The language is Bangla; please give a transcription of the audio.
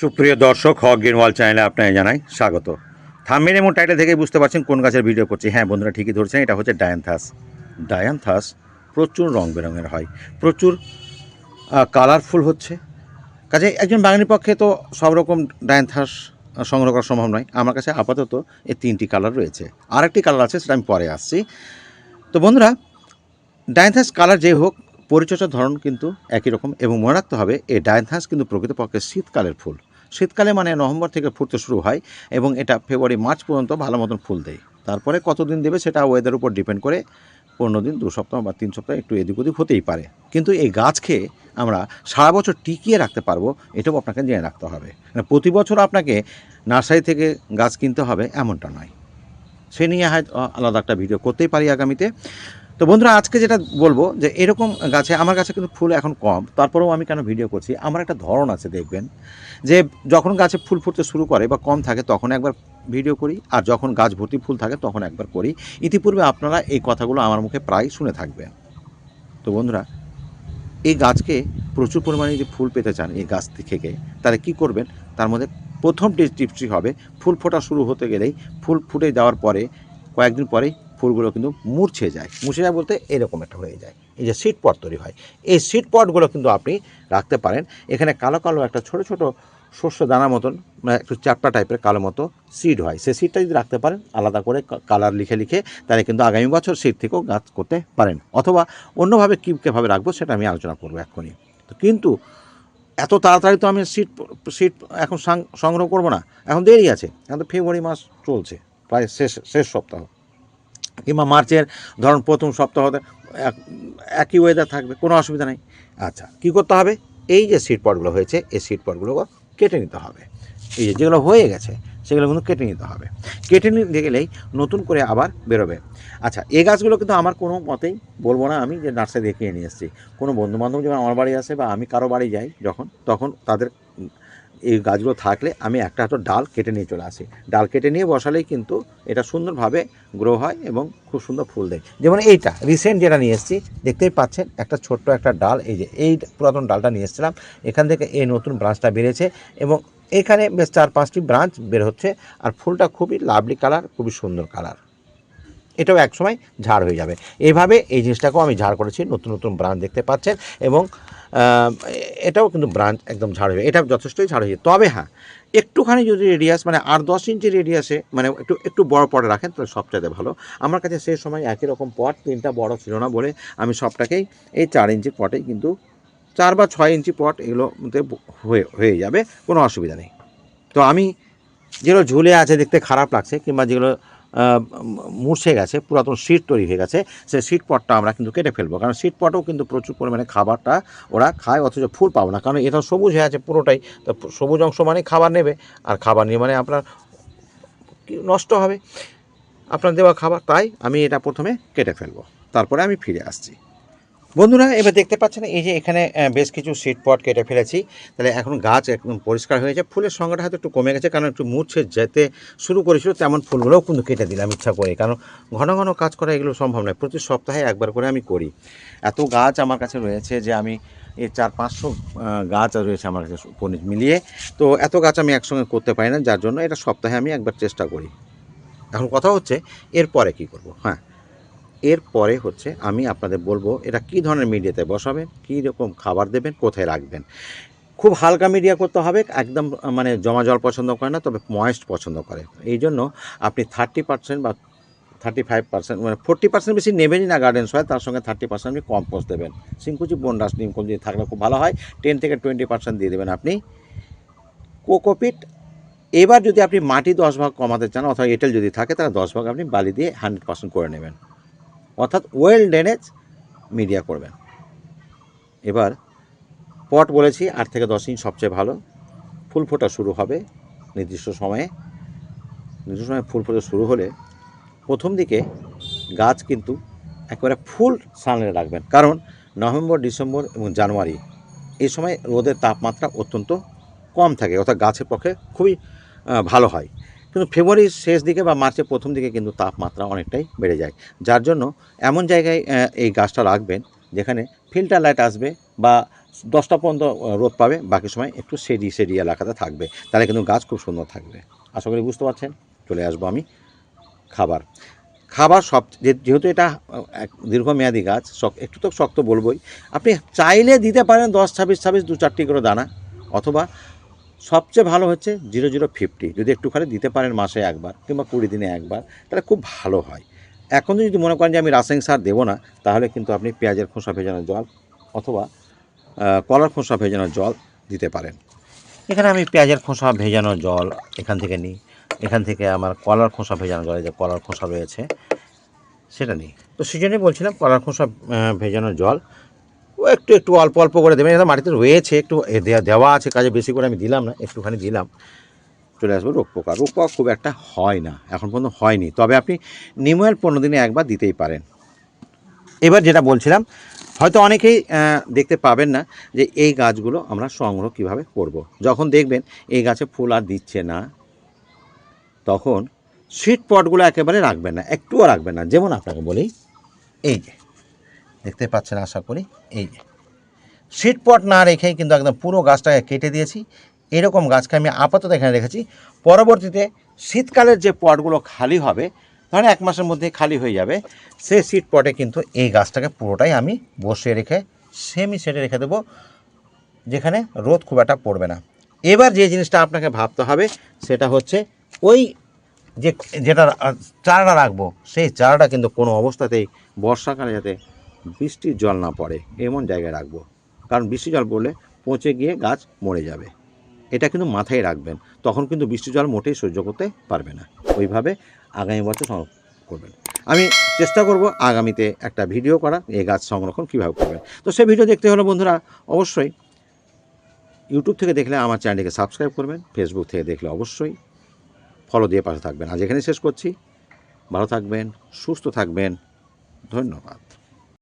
সুপ্রিয় দর্শক, হক গ্রিনওয়াল চ্যানেলে আপনাকে জানাই স্বাগত। থাম্বেল এবং টাইটেল থেকে বুঝতে পারছেন কোন গাছের ভিডিও করছি। হ্যাঁ বন্ধুরা ঠিকই ধরছেন, এটা হচ্ছে ডায়ান্থাস। ডায়ান্থাস প্রচুর রং বেরঙের হয়, প্রচুর কালারফুল হচ্ছে। কাজে একজন বাঙালির পক্ষে তো সব রকম ডায়ান্থাস সংগ্রহ করা সম্ভব নয়। আমার কাছে আপাতত এই তিনটি কালার রয়েছে। আরেকটি কালার আছে, সেটা আমি পরে আসছি। তো বন্ধুরা, ডায়ান্থাস কালার যে হোক, পরিচর্যার ধরন কিন্তু একই রকম এবং মনে রাখতে হবে, এই ডায়ান্থাস কিন্তু প্রকৃতপক্ষে শীতকালের ফুল। শীতকালে মানে নভেম্বর থেকে ফুটতে শুরু হয় এবং এটা ফেব্রুয়ারি, মার্চ পর্যন্ত ভালো মতন ফুল দেয়। তারপরে কতদিন দেবে সেটা ওয়েদার উপর ডিপেন্ড করে পনেরো দিন, দু সপ্তাহ বা তিন সপ্তাহ একটু এদিক ওদিক হতেই পারে। কিন্তু এই গাছ খেয়ে আমরা সারা বছর টিকিয়ে রাখতে পারব, এটাও আপনাকে জেনে রাখতে হবে। মানে প্রতি বছর আপনাকে নার্সারি থেকে গাছ কিনতে হবে এমনটা নয়। সে নিয়ে হয়তো আলাদা একটা ভিডিও করতেই পারি আগামীতে। তো বন্ধুরা, আজকে যেটা বলব যে এরকম গাছে, আমার কাছে কিন্তু ফুল এখন কম। তারপরেও আমি কেন ভিডিও করছি? আমার একটা ধরন আছে, দেখবেন। যে যখন গাছে ফুল ফুটতে শুরু করে বা কম থাকে, তখন একবার ভিডিও করি, আর যখন গাছ ভর্তি ফুল থাকে, তখন একবার করি। ইতিপূর্বে আপনারা এই কথাগুলো আমার মুখে প্রায় শুনে থাকবেন। তো বন্ধুরা, এই গাছকে প্রচুর পরিমাণে যদি ফুল পেতে চান, এই গাছ থেকে, তাহলে কি করবেন? তার মধ্যে প্রথম টিপসটি হবে, ফুল ফোটা শুরু হতে গেলেই ফুল ফুটে যাওয়ার পরে, কয়েকদিন পরেই ফুলগুলো কিন্তু মূর্ছে যায়। মুছে যায় বলতে এরকম একটা হয়ে যায়। এই যে সিট পট তৈরি হয়। এই সিট পটগুলো কিন্তু আপনি রাখতে পারেন। এখানে কালো কালো একটা ছোট ছোট শস্য দানা মতন মানে একটু চাপটা টাইপের কালো মতো সিড হয়। সেই সিডটা যদি রাখতে পারেন, আলাদা করে কালার লিখে লিখে, তাহলে কিন্তু আগামী বছর সিড থেকেও গাছ করতে পারেন। অথবা অন্যভাবে কী কীভাবে রাখব সেটা আমি আলোচনা করব এক্ষুনি। তো কিন্তু এত তাড়াতাড়ি তো আমি সিট সিট এখন সংগ্রহ করব না। এখন দেরি আছে। এখন তো ফেব্রুয়ারি মাস চলছে। প্রায় শেষ শেষ সপ্তাহ। কিংবা মার্চের ধরুন প্রথম সপ্তাহতে এক- একই ওয়েদার থাকবে, কোনো অসুবিধা নেই। আচ্ছা কী করতে হবে? এই যে সিট পটগুলো হয়েছে, এই সিট পটগুলো কেটে নিতে হবে। এই যে যেগুলো হয়ে গেছে, সেগুলো কিন্তু কেটে নিতে হবে। কেটে নিতে গেলেই নতুন করে আবার বেরোবে। আচ্ছা এই গাছগুলো কিন্তু আমার কোনো মতেই বলব না আমি যে নার্সারি দেখে নিয়ে এসেছি। কোনো বন্ধুবান্ধব যখন আমার বাড়ি আসে বা আমি কারও বাড়ি যাই যখন, তখন তাদের এই গাছগুলো থাকলে আমি একটা হাতে ডাল কেটে নিয়ে চলে আসি। ডাল কেটে নিয়ে বসালেই কিন্তু এটা সুন্দরভাবে গ্রো হয় এবং খুব সুন্দর ফুল দেয়। যেমন এইটা রিসেন্ট যেটা নিয়ে এসেছি, দেখতেই পাচ্ছেন একটা ছোট্ট একটা ডাল, এই যে এই পুরাতন ডালটা নিয়ে এসেছিলাম। এখান থেকে এই নতুন ব্রাঞ্চটা বেরিয়েছে এবং এখানে বেশ চার পাঁচটি ব্রাঞ্চ বের হচ্ছে আর ফুলটা খুবই লাভলি কালার খুবই সুন্দর কালার এটাও একসময় ঝাড় হয়ে যাবে। এইভাবে এই জিনিসটাকেও আমি ঝাড় করেছি, নতুন নতুন ব্রাঞ্চ দেখতে পাচ্ছেন এবং এটাও কিন্তু ব্রাঞ্চ একদম ঝাড় হয়ে এটা যথেষ্টই ঝাড় হয়ে তবে হ্যাঁ একটুখানি যদি রেডিয়াস মানে আট দশ ইঞ্চি রেডিয়াসে মানে একটু একটু বড় পটে রাখেন, তাহলে সবচাইতে ভালো। আমার কাছে সেই সময় একই রকম পট, তিনটা বড় ছিল না বলে আমি সবটাকেই এই চার ইঞ্চি পটেই কিন্তু চার বা ছয় ইঞ্চি পট এগুলোতে হয়ে হয়ে যাবে, কোনো অসুবিধা নেই। তো আমি যেগুলো ঝুলে আছে দেখতে খারাপ লাগছে, কিংবা যেগুলো মূর্ছে গেছে, পুরাতন সিট তৈরি হয়ে গেছে। সেই সিট পটটা আমরা কিন্তু কেটে ফেলব। কারণ সিট পটেও কিন্তু প্রচুর পরিমাণে খাবারটা ওরা খায়, অথচ ফুল পাবো না। কারণ এটা সবুজ হয়ে আছে পুরোটাই। তো সবুজ অংশ মানে খাবার নেবে। আর খাবার নিয়ে মানে আপনার নষ্ট হবে। আপনার দেওয়া খাবার, তাই আমি এটা প্রথমে কেটে ফেলব। তারপরে আমি ফিরে আসছি। বন্ধুরা, এবার দেখতে পাচ্ছেন এই যে এখানে বেশ কিছু সিট পট কেটে ফেলেছি। তাহলে এখন গাছ একদম পরিষ্কার হয়েছে ফুলের সংখ্যাটা হয়তো একটু কমে গেছে, কারণ একটু মুছে যেতে শুরু করেছিল, তেমন ফুলগুলোও কিন্তু কেটে দিলাম ইচ্ছা করে। কারণ ঘন ঘন কাজ করা এগুলো সম্ভব নয়, প্রতি সপ্তাহে একবার করে আমি করি। এত গাছ আমার কাছে রয়েছে যে আমি এই চার পাঁচশো গাছ রয়েছে আমার কাছে মিলিয়ে। তো এত গাছ আমি একসঙ্গে করতে পারি না, যার জন্য এটা সপ্তাহে আমি একবার চেষ্টা করি। এখন কথা হচ্ছে, এরপরে কি করব? হ্যাঁ। এরপরে হচ্ছে আমি আপনাদের বলব এটা কী ধরনের মিডিয়াতে বসাবেন, কী রকম খাবার দেবেন, কোথায় রাখবেন। খুব হালকা মিডিয়া করতে হবে, একদম মানে জমা জল পছন্দ করে না, তবে ময়েস্ট পছন্দ করে। এই জন্য আপনি থার্টি পার্সেন্ট বা থার্টি ফাইভ পার্সেন্ট মানে ফোর্টি পার্সেন্ট বেশি নেবেনই না গার্ডেন সয় তার সঙ্গে থার্টি পার্সেন্ট আপনি কম্পোস্ট দেবেন। সিংকুচি বন্ডাস নিমকল যদি থাকলে খুব ভালো হয় টেন থেকে টোয়েন্টি পার্সেন্ট দিয়ে দেবেন আপনি। কোকোপিট এবার যদি আপনি মাটি দশ ভাগ কমাতে চান, অথবা এঁটেল যদি থাকে, তাহলে দশ ভাগ আপনি বালি দিয়ে হান্ড্রেড পার্সেন্ট করে নেবেন। অর্থাৎ ওয়েল ড্রেনেজ মিডিয়া করবেন। এবার পট বলেছি, আট থেকে দশ ইঞ্চ সবচেয়ে ভালো। ফুল ফোটা শুরু হবে নির্দিষ্ট সময়ে। নির্দিষ্ট সময়ে ফুল ফোটা শুরু হলে প্রথম দিকে গাছ কিন্তু একেবারে ফুল সামনে রাখবেন। কারণ নভেম্বর, ডিসেম্বর এবং জানুয়ারি এই সময় রোদের তাপমাত্রা অত্যন্ত কম থাকে, অর্থাৎ গাছের পক্ষে খুবই ভালো হয়। কিন্তু ফেব্রুয়ারির শেষ দিকে বা মার্চের প্রথম দিকে কিন্তু তাপমাত্রা অনেকটাই বেড়ে যায়। যার জন্য এমন জায়গায় এই গাছটা রাখবেন যেখানে ফিল্টার লাইট আসবে বা দশটা পর্যন্ত রোদ পাবে, বাকি সময় একটু সেডি সেডি এলাকাতে থাকবে। তাহলে কিন্তু গাছ খুব সুন্দর থাকবে। আশা করি বুঝতে পারছেন? চলে আসব আমি খাবার। খাবার সব যেহেতু এটা এক দীর্ঘমেয়াদী গাছ একটু তো শক্ত বলবই। আপনি চাইলে দিতে পারেন দশ, ছাব্বিশ ছাব্বিশ দু চারটি করে দানা, অথবা সবচেয়ে ভালো হচ্ছে জিরো জিরো ফিফটি। যদি একটুখানি দিতে পারেন মাসে একবার কিংবা কুড়ি দিনে একবার তাহলে খুব ভালো হয়। এখন যদি মনে করেন যে আমি রাসায়নিক সার দেবো না তাহলে কিন্তু আপনি পেঁয়াজের খোসা ভেজানো জল অথবা কলার খোসা ভেজানো জল দিতে পারেন। এখানে আমি পেঁয়াজের খোসা ভেজানো জল এখান থেকে নিই। এখান থেকে আমার কলার খোসা ভেজানো জল যে কলার খোসা রয়েছে সেটা নিই। তো সেই জন্যই বলছিলাম কলার খোসা আহ, ভেজানো জল ও একটু একটু অল্প অল্প করে দেবেন এটা মাটিতে রয়েছে, একটু দেওয়া আছে, কাজে বেশি করে আমি দিলাম না, একটুখানি দিলাম। চলে আসব রোগ পোকা রোগ পোকা খুব একটা হয় না, এখন পর্যন্ত হয়নি। তবে আপনি নিময়েল পনেরো দিনে একবার দিতেই পারেন। এবার যেটা বলছিলাম, হয়তো অনেকেই দেখতে পাবেন না যে এই গাছগুলো আমরা সংগ্রহ কীভাবে করব। যখন দেখবেন এই গাছে ফুল আর দিচ্ছে না, তখন সিট পটগুলো একেবারে রাখবেন না, একটুও রাখবেন না। যেমন আপনাকে বলি, এই যে দেখতে পাচ্ছেন, আশা করি। এই যে। সিট পট না রেখেই কিন্তু একদম পুরো গাছটাকে কেটে দিয়েছি। এরকম গাছকে আমি আপাতত এখানে রেখেছি। পরবর্তীতে শীতকালের যে পটগুলো খালি হবে, ধরেন এক মাসের মধ্যে খালি হয়ে যাবে, সেই সিট পটে কিন্তু এই গাছটাকে পুরোটাই আমি বসিয়ে রেখে, সেমি সেটে রেখে দেবো, যেখানে রোদ খুব একটা পড়বে না। এবার যে জিনিসটা আপনাকে ভাবতে হবে, সেটা হচ্ছে ওই যে, যেটা চারাটা রাখব, সেই চারাটা কিন্তু কোনো অবস্থাতেই বর্ষাকালে যাতে বৃষ্টির জল না পড়ে, এমন জায়গায় রাখব। কারণ বৃষ্টি জল পড়লে পচে গিয়ে গাছ মরে যাবে। এটা কিন্তু মাথায় রাখবেন, তখন কিন্তু বৃষ্টি জল মোটেই সহ্য করতে পারবে না। ওইভাবে আগামী বছর করবেন। আমি চেষ্টা করব আগামীতে একটা ভিডিও করা এই গাছ সংরক্ষণ কীভাবে করবেন। তো সেই ভিডিও দেখতে হলে বন্ধুরা অবশ্যই ইউটিউব থেকে দেখলে আমার চ্যানেলটিকে সাবস্ক্রাইব করবেন ফেসবুক থেকে দেখলে অবশ্যই ফলো দিয়ে পাশে থাকবেন। আজ এখানে শেষ করছি। ভালো থাকবেন, সুস্থ থাকবেন। ধন্যবাদ।